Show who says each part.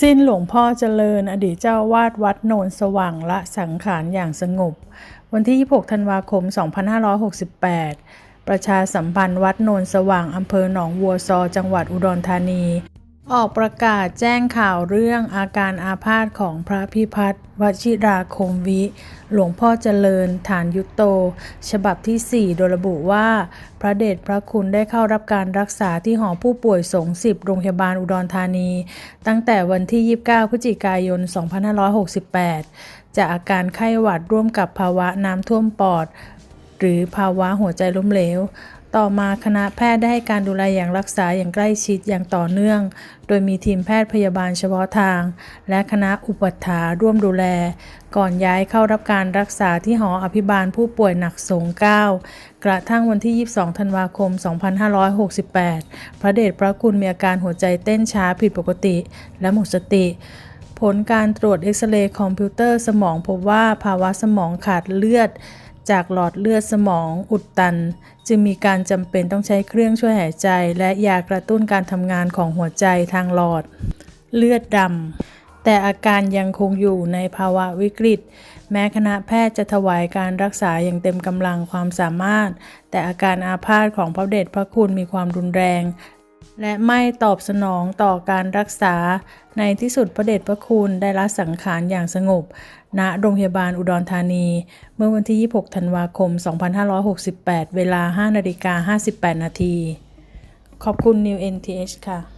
Speaker 1: สิ้นหลวงพ่อเจริญอดีตเจ้าวาดวัดโนนสว่างละสังขารอย่างสงบ วันที่ 26 ธันวาคม 2568 ประชาสัมพันธ์วัดโนนสว่างอำเภอหนองวัวซอ จังหวัดอุดรธานี ออกประกาศแจ้งข่าวเรื่องอาการอาพาธของพระพิพัฒน์วชิราคมวิ หลวงพ่อเจริญฐานยุตโต ฉบับที่ 4 โดยระบุว่า พระเดชพระคุณได้เข้ารับการรักษาที่หอผู้ป่วยสงฆ์10โรงพยาบาลอุดรธานี ตั้งแต่วันที่ 29 พฤศจิกายน 2568 จากอาการไข้หวัดร่วมกับภาวะน้ำท่วมปอด หรือภาวะหัวใจล้มเหลว ต่อมาคณะแพทย์ได้ให้การดูแลอย่างรักษาอย่างใกล้ชิดอย่างต่อเนื่อง โดยมีทีมแพทย์พยาบาลเฉพาะทาง และคณะอุปัฏฐาร่วมดูแล ก่อนย้ายเข้ารับการรักษาที่หออภิบาลผู้ป่วยหนักสงฆ์9กระทั่งวันที่ 22 ธันวาคม 2568 พระเดชพระคุณมีอาการหัวใจเต้นช้าผิดปกติ และหมดสติผลการตรวจเอ็กซเรย์คอมพิวเตอร์สมองพบว่าภาวะสมองขาดเลือด จากหลอดเลือดสมองอุดตัน จึงมีการจำเป็นต้องใช้เครื่องช่วยหายใจ และยากระตุ้นการทำงานของหัวใจทางหลอด เลือดดำแต่อาการยังคงอยู่ในภาวะวิกฤต แม้คณะแพทย์จะถวายการรักษาอย่างเต็มกำลังความสามารถ แต่อาการอาพาธของพระเดชพระคุณมีความรุนแรง และไม่ตอบสนองต่อการรักษา ในที่สุดพระเดชพระคุณได้ละสังขารอย่างสงบ ณ โรงพยาบาลอุดรธานี เมื่อวันที่ 26 ธันวาคม 2568 เวลา 5 นาฬิกา 58 นาที ขอบคุณ New NTH ค่ะ